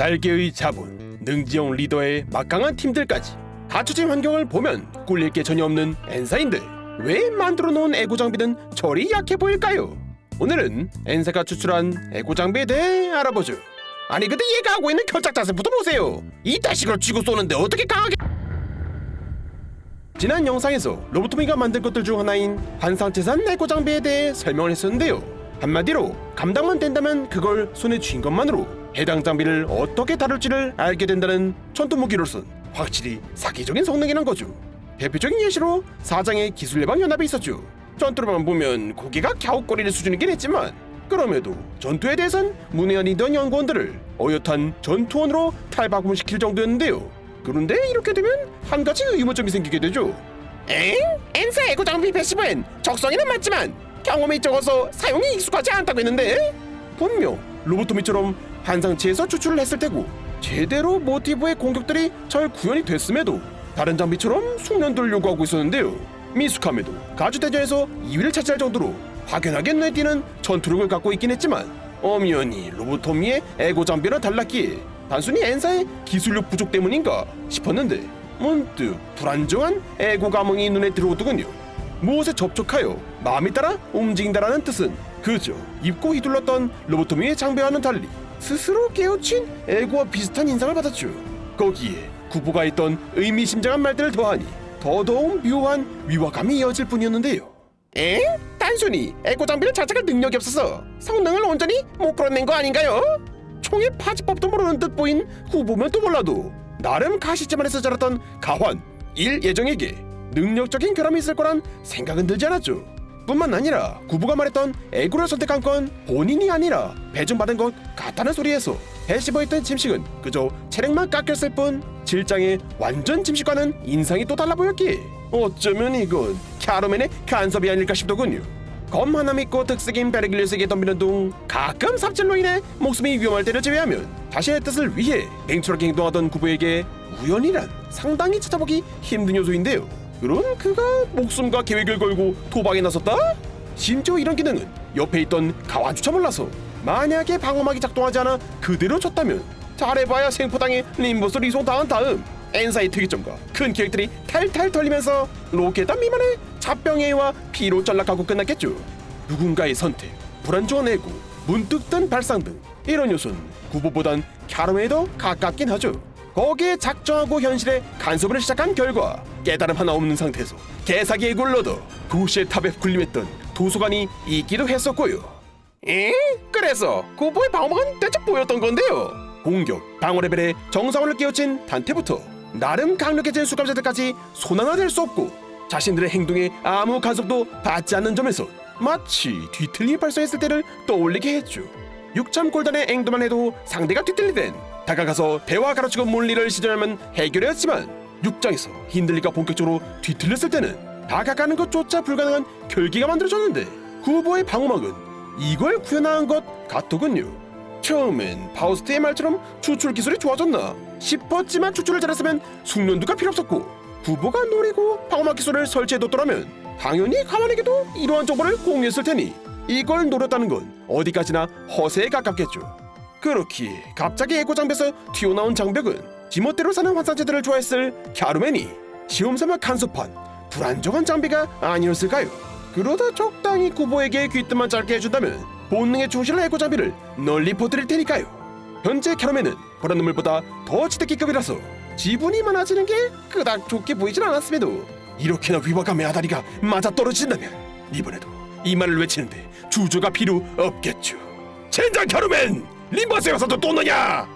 날개의 자본, 능지형 리더의 막강한 팀들까지 갖춰진 환경을 보면 꿀릴 게 전혀 없는 엔사인데 왜 만들어 놓은 에고 장비는 저리 약해 보일까요? 오늘은 엔사가 추출한 에고 장비에 대해 알아보죠. 아니 근데 얘가 하고 있는 결작 자세부터 보세요. 이따식으로 쥐고 쏘는데 어떻게 강하게? 지난 영상에서 로보토미가 만든 것들 중 하나인 반상체산 에고 장비에 대해 설명을 했었는데요. 한마디로 감당만 된다면 그걸 손에 쥔 것만으로 해당 장비를 어떻게 다룰지를 알게 된다는 전투 무기로선 확실히 사기적인 성능이란 거죠. 대표적인 예시로 사장의 기술 예방 연합이 있었죠. 전투로만 보면 고개가 갸웃거리는 수준이긴 했지만 그럼에도 전투에 대해선 문외한이던 연구원들을 어엿한 전투원으로 탈바꿈시킬 정도였는데요. 그런데 이렇게 되면 한 가지 의문점이 생기게 되죠. 엥? 엔사 에고 장비 패시브엔 적성에는 맞지만 경험이 적어서 사용이 익숙하지 않다고 했는데 분명 로보토미처럼 한상체에서 추출을 했을 테고 제대로 모티브의 공격들이 잘 구현이 됐음에도 다른 장비처럼 숙련도를 요구하고 있었는데요. 미숙함에도 가주대전에서 2위를 차지할 정도로 확연하게 띄는 전투력을 갖고 있긴 했지만 엄연히 로보토미의 에고 장비는 달랐기에 단순히 엔사의 기술력 부족 때문인가 싶었는데 문득 불안정한 에고 감흥이 눈에 들어오더군요. 무엇에 접촉하여 마음에 따라 움직인다라는 뜻은 그저 입고 휘둘렀던 로보토미의 장비와는 달리 스스로 깨우친 에고와 비슷한 인상을 받았죠. 거기에 구보가 했던 의미심장한 말들을 더하니 더더욱 묘한 위화감이 이어질 뿐이었는데요. 에? 단순히 에고 장비를 자작할 능력이 없어서 성능을 온전히 못 끌어낸 거 아닌가요? 총의 파지법도 모르는 듯 보인 후보면 또 몰라도 나름 가시집안에서 자랐던 가환 일 예정에게 능력적인 결함이 있을 거란 생각은 들지 않았죠. 뿐만 아니라 구부가 말했던 에고를 선택한 건 본인이 아니라 배정받은 것 같다는 소리에서 해시버했던 짐식은 그저 체력만 깎였을 뿐 질장의 완전 짐식과는 인상이 또 달라 보였기에 어쩌면 이건 캬로맨의 간섭이 아닐까 싶더군요. 검 하나 믿고 특색인 베르길리스에게 덤비는 동 가끔 삽질로 인해 목숨이 위험할 때를 제외하면 자신의 뜻을 위해 냉철하게 행동하던 구부에게 우연이란 상당히 찾아보기 힘든 요소인데요. 그런 그가 목숨과 계획을 걸고 도박에 나섰다? 심지어 이런 기능은 옆에 있던 가와주차 몰라서 만약에 방어막이 작동하지 않아 그대로 쳤다면 잘해봐야 생포당에 림버스를 이송당한 다음 엔사의 특이점과 큰 계획들이 탈탈 털리면서 로켓단 미만의 잡병해와 피로 전락하고 끝났겠죠. 누군가의 선택, 불안정한 애고, 문득 든 발상 등 이런 요소는 구보보단 캬롬에 더 가깝긴 하죠. 거기에 작정하고 현실에 간섭을 시작한 결과 깨달음 하나 없는 상태에서 개사기에 굴러도 도시의 탑에 군림했던 도서관이 있기도 했었고요. 에? 그래서 구보의 방어막은 대체 뭐였던 건데요? 공격, 방어 레벨의 정상원을 깨우친 단테부터 나름 강력해진 수감자들까지 손하나될 수 없고 자신들의 행동에 아무 간섭도 받지 않는 점에서 마치 뒤틀림이 발생했을 때를 떠올리게 했죠. 육참 골단의 행동만 해도 상대가 뒤틀리된 다가가서 대화 가로치고 물리를 시전하면 해결했지만 육장에서 힌들리가 본격적으로 뒤틀렸을 때는 다가가는 것조차 불가능한 결기가 만들어졌는데 후보의 방어막은 이걸 구현한 것 같더군요. 처음엔 파우스트의 말처럼 추출 기술이 좋아졌나 싶었지만 추출을 잘했으면 숙련도가 필요 없었고 후보가 노리고 방어막 기술을 설치해뒀더라면 당연히 가만히게도 이러한 정보를 공유했을 테니 이걸 노렸다는 건 어디까지나 허세에 가깝겠죠. 그렇기에 갑자기 에고 장비에서 튀어나온 장벽은 지멋대로 사는 환상체들을 좋아했을 갸루맨이 시험삼아 간섭한 불안정한 장비가 아니었을까요? 그러다 적당히 구보에게 귀뜸만 짧게 해준다면 본능에 충실한 에고 장비를 널리 퍼뜨릴 테니까요. 현재 캐러맨은 보란 눈물보다 더 지대기급이라서 지분이 많아지는 게 그닥 좋게 보이진 않았음에도 이렇게나 위화감의 아다리가 맞아 떨어진다면 이번에도 이 말을 외치는데 주저가 필요 없겠죠. 젠장 캐러맨! 림버스에 가서도 또 너냐?